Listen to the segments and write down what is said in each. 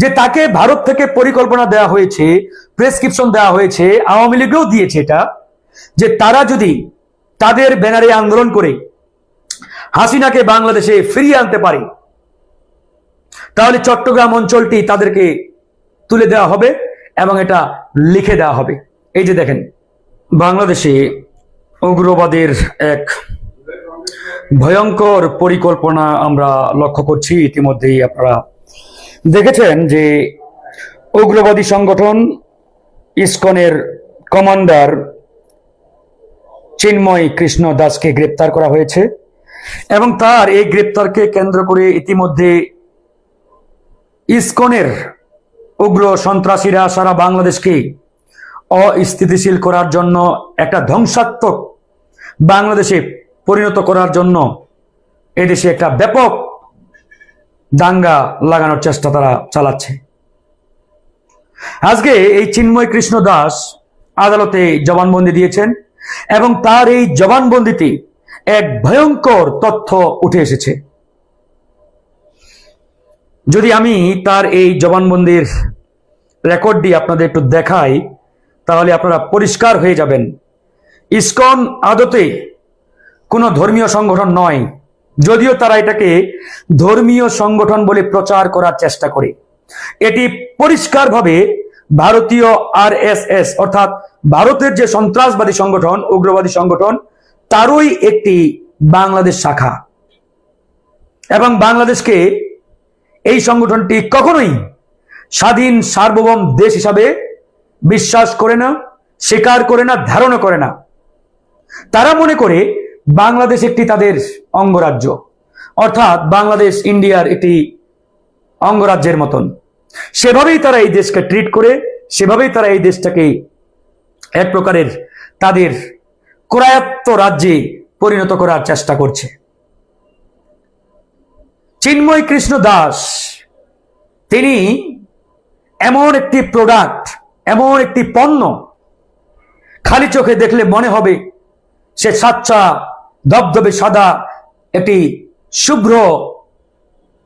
যে তাকে ভারত থেকে পরিকল্পনা দেওয়া হয়েছে প্রেসক্রিপশন দেওয়া হয়েছে, আওয়ামী লীগও দিয়েছে এটা, যে তারা যদি তাদের ব্যানারে আন্দোলন করে, হাসিনাকে বাংলাদেশে ফিরিয়ে আনতে পারে, তাহলে চট্টগ্রাম অঞ্চলটি তাদেরকে তুলে দেওয়া হবে এবং এটা লিখে দেওয়া হবে। এই যে দেখেন, বাংলাদেশে উগ্রবাদের এক ভয়ঙ্কর পরিকল্পনা আমরা লক্ষ্য করছি। ইতিমধ্যেই আপনারা দেখেছেন যে উগ্রবাদী সংগঠন ইসকনের কমান্ডার চিন্ময় কৃষ্ণ দাসকে গ্রেপ্তার করা হয়েছে এবং তার এই গ্রেপ্তারকে কেন্দ্র করে ইতিমধ্যে ইসকনের উগ্র সন্ত্রাসীরা সারা বাংলাদেশকে অস্থিতিশীল করার জন্য, একটা ধ্বংসাত্মক বাংলাদেশে পরিণত করার জন্য এদেশে একটা ব্যাপক দাঙ্গা লাগানোর চেষ্টা তারা চালাচ্ছে। আজকে এই চিন্ময় কৃষ্ণ দাস আদালতে জবানবন্দি দিয়েছেন এবং তার এই জবানবন্দিতে এক ভয়ঙ্কর তথ্য উঠে এসেছে। যদি আমি তার এই জবানবন্দির রেকর্ডটি আপনাদের একটু দেখাই, তাহলে আপনারা পরিষ্কার হয়ে যাবেন। ইসকন আদতে কোনো ধর্মীয় সংগঠন নয়। যদিও তারা এটাকে ধর্মীয় সংগঠন বলে প্রচার করার চেষ্টা করে। এটি পরিষ্কারভাবে ভারতীয় আর অর্থাৎ ভারতের যে সন্ত্রাসবাদী সংগঠন, উগ্রবাদী সংগঠন, তারই একটি বাংলাদেশ শাখা। এবং বাংলাদেশকে এই সংগঠনটি কখনোই স্বাধীন, সার্বভৌম দেশ হিসাবে বিশ্বাস করে না, স্বীকার করে না ধারণা করে না। তারা মনে করে বাংলাদেশ একটি তাদের অঙ্গরাজ্য। অর্থাৎ বাংলাদেশ ইন্ডিয়ার একটি অঙ্গরাজ্যের মতন। সেভাবেই তারা এই দেশকে ট্রিট করে, সেভাবেই তারা এই দেশটাকে এক প্রকারের তাদের ক্রায়ত্ত রাজ্যে পরিণত করার চেষ্টা করছে। চিন্ময় কৃষ্ণ দাস, তিনি এমন একটি প্রোডাক্ট এমন একটি পণ্য খালি চোখে দেখলে মনে হবে সে সাচ্চা দবদবে সাদা একটি শুভ্র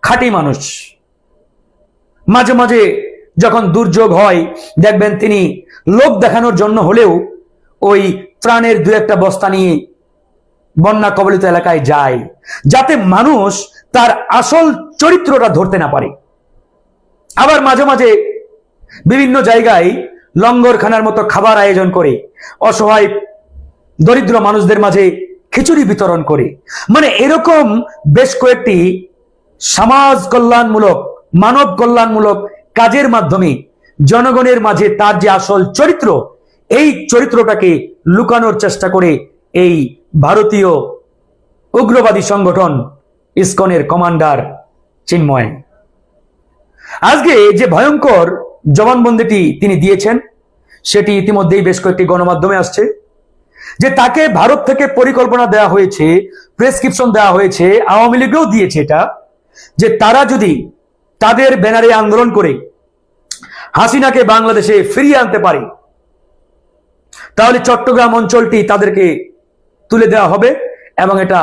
খাঁটি মানুষ। মাঝে মাঝে যখন দুর্যোগ হয়, দেখবেন তিনি লোক দেখানোর জন্য হলেও ওই ত্রাণের দু একটা বস্তা নিয়ে বন্যা কবলিত এলাকায় যায়, যাতে মানুষ তার আসল চরিত্রটা ধরতে না পারে। আবার মাঝে মাঝে বিভিন্ন জায়গায় লঙ্গরখানার মতো খাবার আয়োজন করে, অসহায় দরিদ্র মানুষদের মাঝে খিচুড়ি বিতরণ করে। মানে এরকম বেশ কয়েকটি সমাজ কল্যাণমূলক, মানব কল্যাণমূলক কাজের মাধ্যমে জনগণের মাঝে তার যে আসল চরিত্র, এই চরিত্রটাকে লুকানোর চেষ্টা করে এই ভারতীয় উগ্রবাদী সংগঠন ইসকনের কমান্ডার চিন্ময়। আজকে যে ভয়ঙ্কর জবানবন্দিটি তিনি দিয়েছেন, সেটি ইতিমধ্যেই বেশ কয়েকটি গণমাধ্যমে আসছে। যে তাকে ভারত থেকে পরিকল্পনা দেওয়া হয়েছে প্রেসক্রিপশন দেওয়া হয়েছে, আওয়ামী লীগও দিয়েছে এটা, যে তারা যদি তাদের ব্যানারে আন্দোলন করে, হাসিনাকে বাংলাদেশে ফিরিয়ে আনতে পারে, তাহলে চট্টগ্রাম অঞ্চলটি তাদেরকে তুলে দেওয়া হবে এবং এটা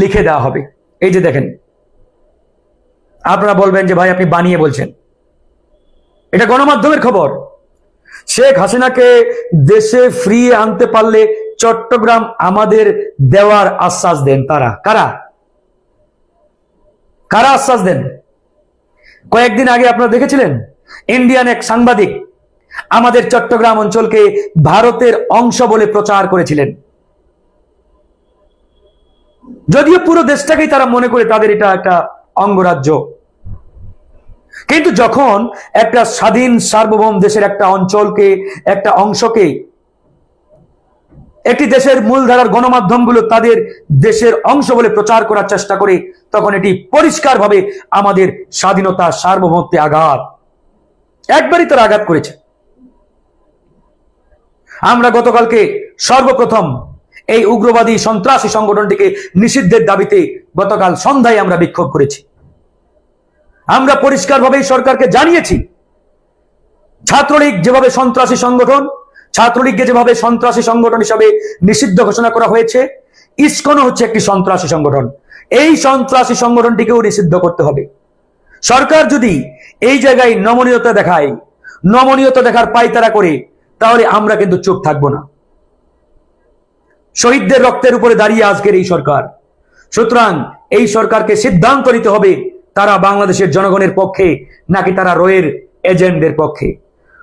লিখে দেওয়া হবে। এই যে দেখেন, আপনারা বলবেন যে ভাই আপনি বানিয়ে বলছেন। এটা গণমাধ্যমের খবর। শেখ হাসিনাকে দেশে ফিরিয়ে আনতে পারলে চট্টগ্রাম আমাদের দেওয়ার আশ্বাস দেন তারা। কারা? কারা আশ্বাস দেন? কয়েকদিন আগে আপনারা দেখেছিলেন, ইন্ডিয়ান এক সাংবাদিক আমাদের চট্টগ্রাম অঞ্চলকে ভারতের অংশ বলে প্রচার করেছিলেন। যদিও পুরো দেশটাকেই তারা মনে করে তাদের এটা একটা অঙ্গরাজ্য। কিন্তু যখন একটা স্বাধীন সার্বভৌম দেশের একটা অঞ্চলকে, একটা অংশকে একটি দেশের মূলধারার গণমাধ্যমগুলো তাদের দেশের অংশ বলে প্রচার করার চেষ্টা করে, তখন এটি পরিষ্কারভাবে আমাদের স্বাধীনতা সার্বভৌমত্বে আঘাত। একবারই তারা আঘাত করেছে। আমরা গতকালকে সর্বপ্রথম এই উগ্রবাদী সন্ত্রাসী সংগঠনটিকে নিষিদ্ধের দাবিতে গতকাল সন্ধ্যায় আমরা বিক্ষোভ করেছি। আমরা পরিষ্কারভাবে সরকারকে জানিয়েছি, ছাত্রলীগ যেভাবে সন্ত্রাসী সংগঠন ছাত্রলীগকে যেভাবে সন্ত্রাসী সংগঠন হিসাবে নিষিদ্ধ ঘোষণা করা হয়েছে, ইস্কনও হচ্ছে একটি সন্ত্রাসী সংগঠন। এই সন্ত্রাসী সংগঠনটিকেও নিষিদ্ধ করতে হবে। সরকার যদি এই জায়গায় নমনীয়তা দেখায়, নমনীয়তা দেখার পাইতারা করে, তাহলে আমরা কিন্তু চুপ থাকব না। শহীদদের রক্তের উপরে দাঁড়িয়ে আজকের এই সরকার। সুতরাং এই সরকারকে সিদ্ধান্ত নিতে হবে, তারা বাংলাদেশের জনগণের পক্ষে, নাকি তারা রয়ের এজেন্টদের পক্ষে।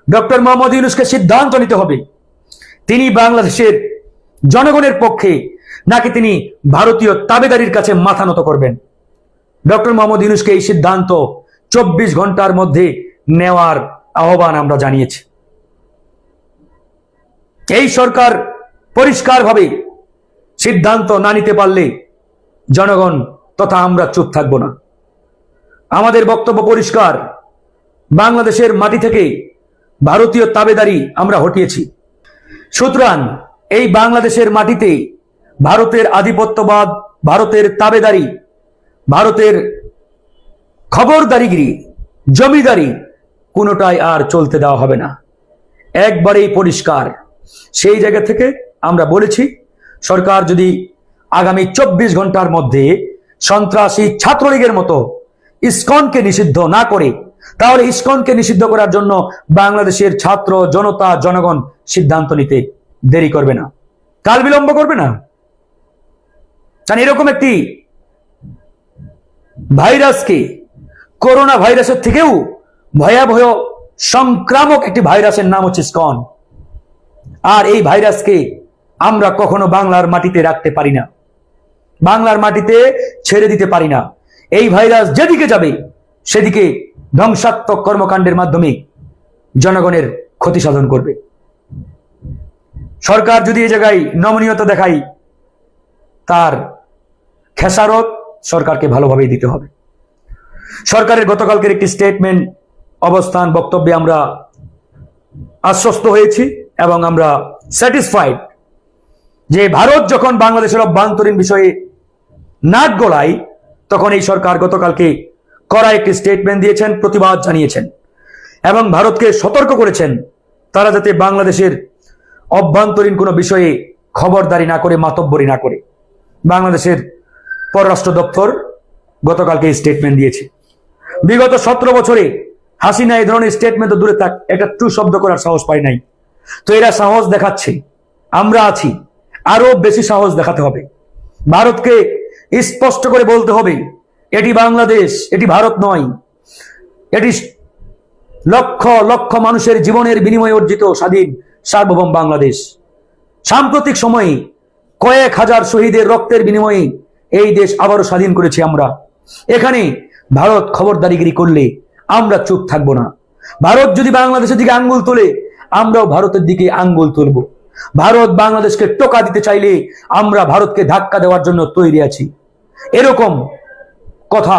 ডক্টর মোহাম্মদ ইউনুসকে সিদ্ধান্ত নিতে হবে। তিনি বাংলাদেশের জনগণের পক্ষে নাকি তিনি ভারতীয় তাবেদারির কাছে মাথা নত করবেন? ডক্টর মোহাম্মদ ইউনুসকে এই সিদ্ধান্ত চব্বিশ ঘণ্টার মধ্যে নেওয়ার আহ্বান আমরা জানিয়েছি। এই সরকার পরিষ্কারভাবে সিদ্ধান্ত না নিতে পারলে জনগণ তথা আমরা চুপ থাকব না। আমাদের বক্তব্য পরিষ্কার। বাংলাদেশের মাটি থেকে ভারতীয় তাবেদারি আমরা হটিয়েছি। সুতরাং এই বাংলাদেশের মাটিতে ভারতের আধিপত্যবাদ, ভারতের তাবেদারি, ভারতের খবরদারিগিরি, জমিদারি কোনোটাই আর চলতে দেওয়া হবে না। একবারেই পরিষ্কার। সেই জায়গা থেকে আমরা বলেছি, সরকার যদি আগামী চব্বিশ ঘণ্টার মধ্যে সন্ত্রাসী ছাত্রলীগের মতো ইসকনকে নিষিদ্ধ না করে তাহলে ইসকনকে নিষিদ্ধ করার জন্য বাংলাদেশের ছাত্র, জনতা, জনগণ সিদ্ধান্ত নিতে দেরি করবে না। কাল বিলম্ব করবে না? কারণ এরকম একটি ভাইরাসকে করোনা ভাইরাসের থেকেও ভয়াবহ সংক্রামক একটি ভাইরাসের নাম হচ্ছে স্কন আর এই ভাইরাসকে আমরা কখনো বাংলার মাটিতে রাখতে পারি না। বাংলার মাটিতে ছেড়ে দিতে পারি না। এই ভাইরাস যেদিকে যাবে, সেদিকে ধ্বংসাত্মক কর্মকাণ্ডের মাধ্যমে জনগণের ক্ষতি সাধন করবে। সরকার যদি এই জায়গায় নমনীয়তা দেখায়, তার খেসারত সরকারকে ভালোভাবেই দিতে হবে। সরকারের গতকালকের একটি স্টেটমেন্ট অবস্থান বক্তব্যে আমরা আশ্বস্ত হয়েছি এবং আমরা স্যাটিসফাইড যে ভারত যখন বাংলাদেশের অভ্যন্তরীণ বিষয়ে নাক গলায়, তখন এই সরকার গতকালকে করা একটি স্টেটমেন্ট দিয়েছেন, প্রতিবাদ জানিয়েছেন এবং ভারতকে সতর্ক করেছেন। তারা যাতে বাংলাদেশের অভ্যন্তরীণ কোনো বিষয়ে খবরদারি না করে, মাতব্বরি না করে। বাংলাদেশের পররাষ্ট্র দপ্তর গতকালকে এই স্টেটমেন্ট দিয়েছে। বিগত সতেরো বছরে হাসিনা এই ধরনের স্টেটমেন্ট দূরে থাক, একটা টু শব্দ করার সাহস পায় নাই। তো এরা সাহস দেখাচ্ছে। আমরা আছি আরও বেশি সাহস দেখাতে হবে। ভারতকে স্পষ্ট করে বলতে হবে এটি বাংলাদেশ, এটি ভারত নয়। এটি লক্ষ লক্ষ মানুষের জীবনের বিনিময়ে অর্জিত স্বাধীন, সার্বভৌম বাংলাদেশ। সাম্প্রতিক সময়ে কয়েক হাজার শহীদের রক্তের বিনিময়ে এই দেশ আবারও স্বাধীন করেছি আমরা। এখানে ভারত খবরদারিগিরি করলে আমরা চুপ থাকব না। ভারত যদি বাংলাদেশের দিকে আঙ্গুল তোলে, আমরাও ভারতের দিকে আঙ্গুল তুলব। ভারত বাংলাদেশকে টোকা দিতে চাইলে আমরা ভারতকে ধাক্কা দেওয়ার জন্য তৈরি আছি। এরকম কথা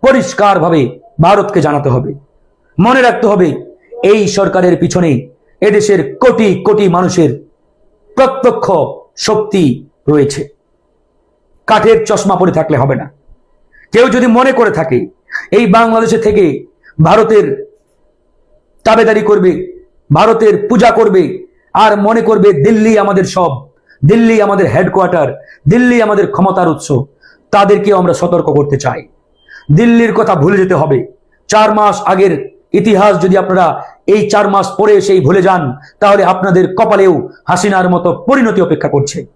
পরিষ্কারভাবে ভারতকে জানাতে হবে। মনে রাখতে হবে, এই সরকারের পিছনে এদেশের কোটি কোটি মানুষের প্রত্যক্ষ শক্তি রয়েছে। কাঠের চশমা পরে থাকলে হবে না। কেউ যদি মনে করে থাকে, এই বাংলাদেশে থেকে ভারতের তাবেদারি করবে, ভারতের পূজা করবে, আর মনে করবে দিল্লি আমাদের সব, দিল্লি আমাদের হেডকোয়ার্টার দিল্লি আমাদের ক্ষমতার উৎস তাদেরকেও আমরা সতর্ক করতে চাই। দিল্লির কথা ভুলে যেতে হবে। চার মাস আগের ইতিহাস যদি আপনারা এই চার মাস পরে সেই ভুলে যান, তাহলে আপনাদের কপালেও হাসিনার মতো পরিণতি অপেক্ষা করছে।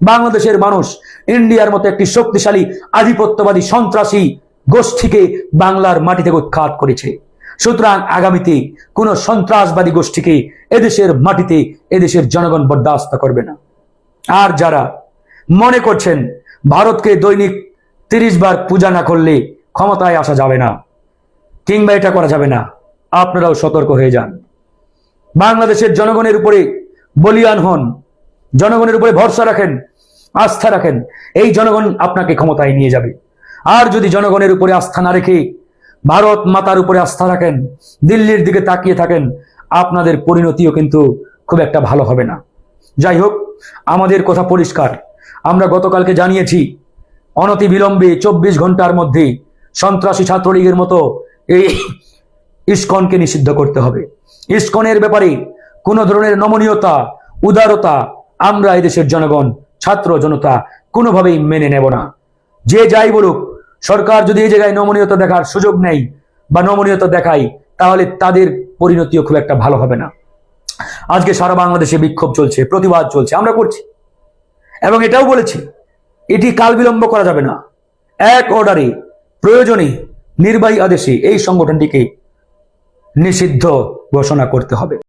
বাংলাদেশের মানুষ ইন্ডিয়ার মতো একটি শক্তিশালী, আধিপত্যবাদী, সন্ত্রাসী গোষ্ঠীকে বাংলার মাটি থেকে উৎখাত করেছে। সুতরাং আগামীতে কোন সন্ত্রাসবাদী গোষ্ঠীকে এদেশের মাটিতে, এদেশের জনগণ বরদাস্ত করবে না। আর যারা মনে করছেন, ভারতকে দৈনিক তিরিশ বার পূজা না করলে ক্ষমতায় আসা যাবে না। কিংবা এটা করা যাবে না। আপনারাও সতর্ক হয়ে যান। বাংলাদেশের জনগণের উপরে বলিয়ান হন। জনগণের উপরে ভরসা রাখেন, আস্থা রাখেন। এই জনগণ আপনাকে ক্ষমতায় নিয়ে যাবে। আর যদি জনগণের উপরে আস্থা না রেখে ভারত মাতার উপরে আস্থা রাখেন, দিল্লির দিকে তাকিয়ে থাকেন, আপনাদের পরিণতিও কিন্তু খুব একটা ভালো হবে না। যাই হোক, আমাদের কথা পরিষ্কার। আমরা গতকালকে জানিয়েছি অনতি বিলম্বে চব্বিশ ঘণ্টার মধ্যে সন্ত্রাসী ছাত্রলীগের মতো এই ইস্কনকে নিষিদ্ধ করতে হবে। ইস্কনের ব্যাপারে কোনো ধরনের নমনীয়তা, উদারতা আমরা এদেশের জনগণ, ছাত্র জনতা কোনোভাবেই মেনে নেব না। যে যাই বলুক, সরকার যদি এই জায়গায় নমনীয়তা দেখার সুযোগ নেই বা নমনীয়তা দেখাই তাহলে তাদের পরিণতিও খুব একটা ভালো হবে না। আজকে সারা বাংলাদেশে বিক্ষোভ চলছে, প্রতিবাদ চলছে, আমরা করছি। এবং এটাও বলেছি এটি কাল বিলম্ব করা যাবে না। এক অর্ডারে প্রয়োজনে নির্বাহী আদেশে এই সংগঠনটিকে নিষিদ্ধ ঘোষণা করতে হবে।